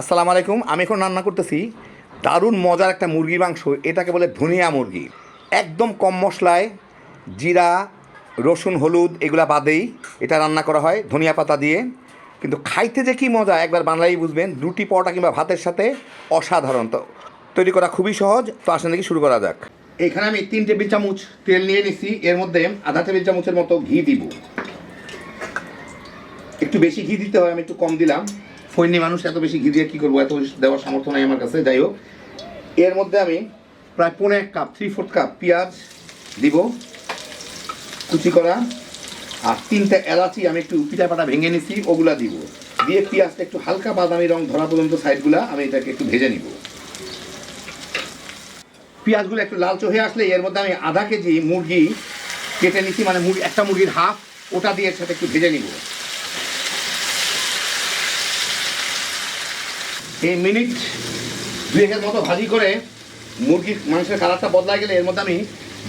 আসসালামু আলাইকুম, আমি এখন রান্না করতেছি দারুণ মজার একটা মুরগি মাংস, এটাকে বলে ধনিয়া মুরগি। একদম কম মশলায় জিরা, রসুন, হলুদ, এগুলা বাদেই এটা রান্না করা হয় ধনিয়া পাতা দিয়ে। কিন্তু খাইতে যে কী মজা, একবার বাংলাই বুঝবেন, রুটি, পরোটা কিংবা ভাতের সাথে অসাধারণ। তো তৈরি করা খুবই সহজ, তো আসেন দেখি শুরু করা যাক। এখানে আমি তিন টেবিল চামচ তেল নিয়ে নিছি, এর মধ্যে আধা টেবিল চামচের মতো ঘি দিব। একটু বেশি ঘি দিতে হয়, আমি একটু কম দিলাম। ফৈনি মানুষ এত বেশি ঘি দিয়ে কী করব? এত বেশি দেওয়ার সামর্থ্য নাই আমার কাছে। যাই হোক, এর মধ্যে আমি প্রায় পৌনে এক কাপ থ্রি ফোর্থ কাপ পেঁয়াজ দিব, কুচি করা, আর তিনটা এলাচি আমি একটু পিঠা পাটা ভেঙে নিছি, ওগুলা দিব। দিয়ে পেঁয়াজটা একটু হালকা বাদামি রং ধরা পর্যন্ত সাইডগুলা আমি এটাকে একটু ভেজে নিব। পেঁয়াজগুলো একটু লালচে হয়ে আসলে এর মধ্যে আমি আধা কেজি মুরগি কেটে নিছি মানে মুরগি, একটা মুরগির হাফ, ওটা দিয়ে সাথে একটু ভেজে নিব। এই মিনিট দুয়েকের মতো ভাজি করে মুরগির মাংসের কালারটা বদলা গেলে এর মধ্যে আমি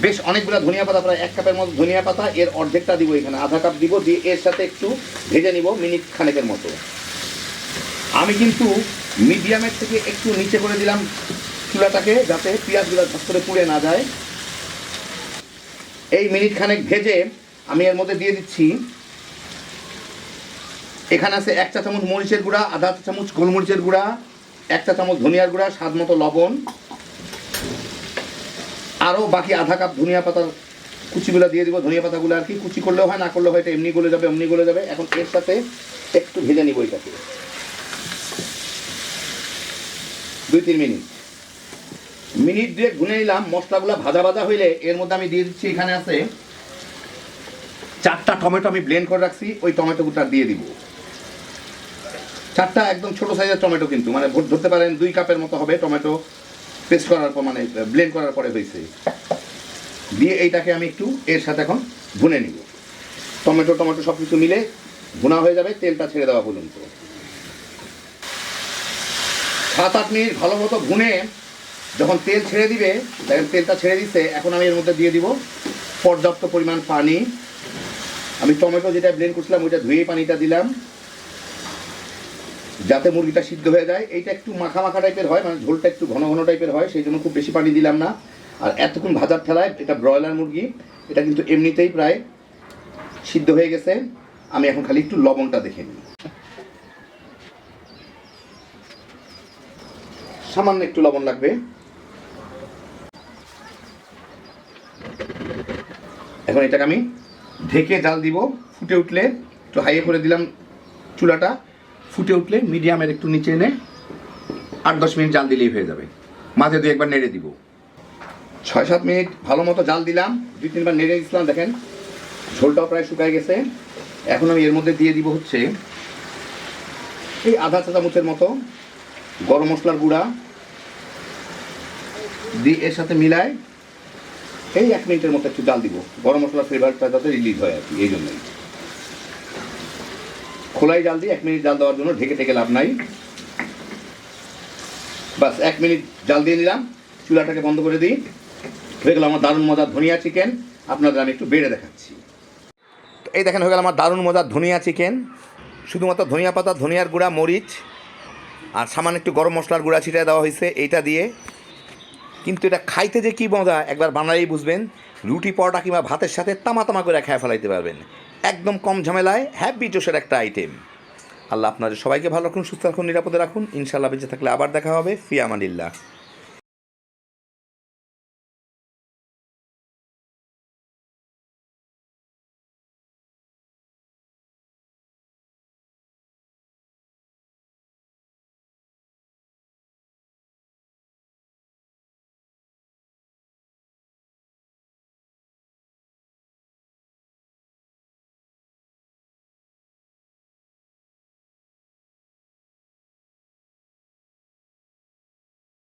বেশ অনেকগুলো ধনিয়া পাতা, প্রায় এক কাপের মতো ধনিয়া পাতা, এর অর্ধেকটা দিব এখানে, আধা কাপ দিব, দিয়ে এর সাথে একটু ভেজে নিব মিনিট খানেকের মতো। আমি কিন্তু মিডিয়ামের থেকে একটু নিচে করে দিলাম চুলাটাকে যাতে পেঁয়াজগুলো ঝট করে পুড়ে না যায়। এই মিনিট খানেক ভেজে আমি এর মধ্যে দিয়ে দিচ্ছি এখানে আছে এক চা চামচ মরিচের গুঁড়া, আধা চা চামচ গোলমরিচের গুঁড়া এক চা চামচ ধনিয়ার গুঁড়া, স্বাদ মতো লবণ আরও বাকি আধা কাপ ধনিয়া পাতার কুচিগুলো দিয়ে দিব, ধনিয়া পাতাগুলো আর কি। কুচি করলেও হয়, না করলেও হয়, এটা এমনি গলে যাবে এমনি গলে যাবে। এখন এর সাথে একটু ভেজে নিব এটাকে। দুই, তিন মিনিট। মিনিট দুয়েক গুনে নিলাম, মশলাগুলো ভাজা ভাজা হইলে এর মধ্যে আমি দিয়ে দিচ্ছি, এখানে আছে চারটা টমেটো আমি ব্লেন্ড করে রাখছি, ওই টমেটোগুলো দিয়ে দিব। চারটা একদম ছোট সাইজের টমেটো কিন্তু। মানে ধরতে পারেন দুই কাপের মতো হবে টমেটো পেস্ট করার পর মানে ব্লেন্ড করার পরে হয়েছে। দিয়ে এইটাকে আমি একটু এর সাথে এখন ভুনে নিব। টমেটো টমেটো সব কিছু মিলে ভুনা হয়ে যাবে, তেলটা ছেড়ে দেওয়া পর্যন্ত। সাত আট মিনিট ভালো মতো ভুনে যখন তেল ছেড়ে দিবে, দেখেন তেলটা ছেড়ে দিচ্ছে এখন আমি এর মধ্যে দিয়ে দিব পর্যাপ্ত পরিমাণ পানি। আমি টমেটো যেটা ব্লেন্ড করছিলাম, ওইটা ধুয়ে পানিটা দিলাম। যাতে মুরগিটা সিদ্ধ হয়ে যায়, এইটা একটু মাখা মাখা টাইপের হয় মানে ঝোলটা একটু ঘন ঘন টাইপের হয়, সেই জন্য খুব বেশি পানি দিলাম না। আর এতক্ষণ ভাজার ঠেলায় এটা ব্রয়লার মুরগি, এটা কিন্তু এমনিতেই প্রায় সিদ্ধ হয়ে গেছে। আমি এখন খালি একটু লবণটা দেখে নিই। সামান্য একটু লবণ লাগবে। এখন এটাকে আমি ঢেকে জাল দিব, ফুটে উঠলে, একটু হাইয়ে করে দিলাম চুলাটা। ফুটে উঠলে মিডিয়ামের একটু নিচে এনে আট দশ মিনিট জাল দিলেই হয়ে যাবে। মাঝে দু একবার নেড়ে দিব। ছয় সাত মিনিট ভালো মতো জাল দিলাম। দুই তিনবার নেড়ে দিচ্ছিলাম দেখেন। ঝোলটাও প্রায় শুকায় গেছে। এখন আমি এর মধ্যে দিয়ে দিব হচ্ছে এই আধা চা চামচের মতো গরম মশলার গুঁড়া। দিয়ে এর সাথে মিলায় এই এক মিনিটের মতো একটু জাল দিব। গরম মশলার ফ্লেভারটা যাতে রিলিজ হয় আর কি, এই জন্যই। খোলাই জাল দিয়ে এক মিনিট জাল দেওয়ার জন্য ঢেকে ঢেকে লাভ নাই। বাস এক মিনিট জাল দিয়ে নিলাম, চুলাটাকে বন্ধ করে দিই। হয়ে আমার দারুণ মজার ধনিয়া চিকেন, আপনাদের আমি একটু বেড়ে দেখাচ্ছি। এই দেখেন, হয়ে গেল আমার দারুণ মজার ধনিয়া চিকেন। শুধুমাত্র ধনিয়া পাতা, ধনিয়ার গুঁড়া, মরিচ, আর সামান্য একটু গরম মশলার গুঁড়া ছিটিয়ে দেওয়া হয়েছে এইটা দিয়ে। কিন্তু এটা খাইতে যে কী মজা, একবার বানালেই বুঝবেন। রুটি, পরোটা কিংবা ভাতের সাথে তামা তামা করে খেয়ে ফেলাইতে পারবেন। একদম কম ঝামেলায় হ্যাপি জোশের একটা আইটেম আল্লাহ আপনাদের সবাইকে ভালো রাখুন, সুস্থ রাখুন, নিরাপদে রাখুন। ইনশাআল্লাহ বেঁচে থাকলে আবার দেখা হবে। ফিয়ামানিল্লাহ।